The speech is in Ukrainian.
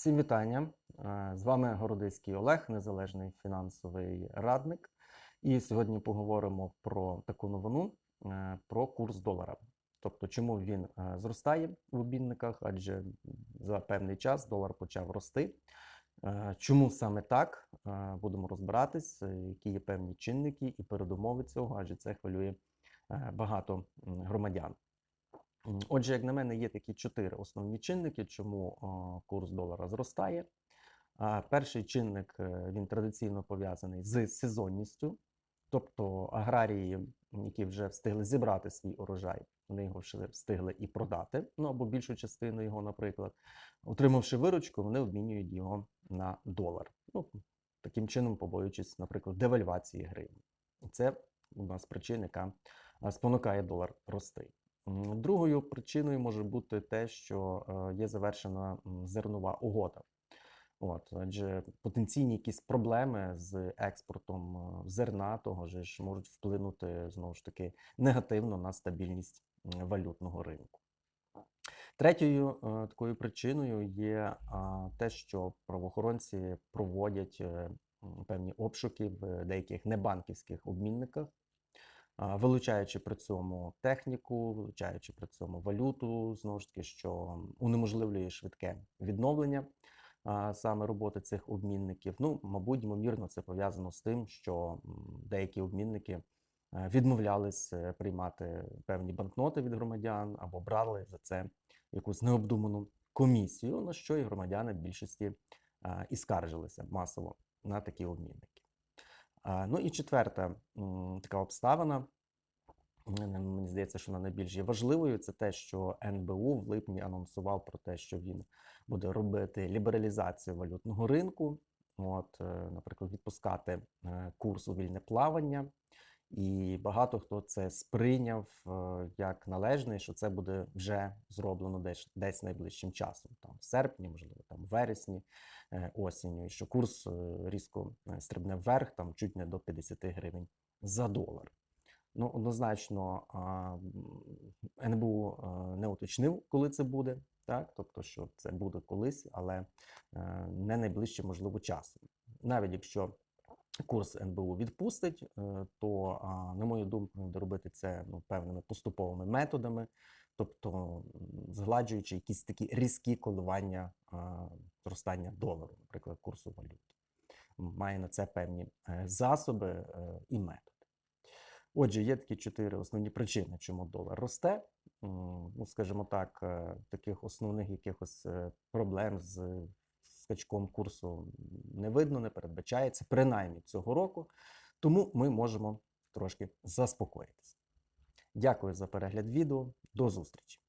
Всім вітання! Е, З вами Городиський Олег, незалежний фінансовий радник. І сьогодні поговоримо про таку новину е, про курс долара. Тобто, чому він е, зростає в обмінниках, адже за певний час долар почав рости. Чому саме так? Будемо розбиратись, які є певні чинники і передумови цього, адже це хвилює багато громадян. Отже, як на мене, є такі чотири основні чинники, чому курс долара зростає. Перший чинник е, він традиційно пов'язаний з сезонністю, тобто аграрії, які вже встигли зібрати свій урожай, вони його ще встигли і продати, ну або більшу частину його, наприклад. Отримавши виручку, вони обмінюють його на долар. Ну, таким чином, побоюючись, наприклад, девальвації гривні. Це у нас причина, яка спонукає долар рости. Другою причиною може бути те, що е, є завершена зернова угода. От, адже потенційні якісь проблеми з експортом е, зерна того ж можуть вплинути знову ж таки негативно на стабільність валютного ринку. Третьою е, такою причиною є те, що правоохоронці проводять певні обшуки в деяких небанківських обмінниках вилучаючи при цьому техніку, вилучаючи при цьому валюту, знову ж таки, що унеможливлює швидке відновлення саме роботи цих обмінників. Ну, мабуть, ймовірно, це пов'язано з тим, що деякі обмінники е, відмовлялись е, приймати певні банкноти від громадян або брали за це якусь необдуману комісію, на що і громадяни в більшості а, і скаржилися масово на такі обмінники. Ну і четверта така обставина, мені здається, що вона найбільш є важливою, це те, що НБУ в липні анонсував про те, що він буде робити лібералізацію валютного ринку, от, е, наприклад, відпускати е, курс у вільне плавання. І багато хто це сприйняв е, як належне, що це буде вже зроблено десь, десь найближчим часом, там в серпні, можливо, там в вересні, е, осінню, і що курс е, різко стрибне вверх, там чуть не до 50 гривень за долар. Ну, однозначно, НБУ не уточнив, коли це буде, так? тобто, що це буде колись, але не найближче, можливо, часом. Навіть якщо курс НБУ відпустить, е, то, на мою думку, треба робити це ну, певними поступовими методами, тобто згладжуючи якісь такі різкі коливання зростання долару, наприклад, курсу валюти. Має на це певні е, засоби е, і методи. Отже, є такі чотири основні причини, чому долар росте. Ну, скажімо так, таких основних якихось проблем з скачком курсу не видно, не передбачається, принаймні цього року. Тому ми можемо трошки заспокоїтися. Дякую за перегляд відео. До зустрічі!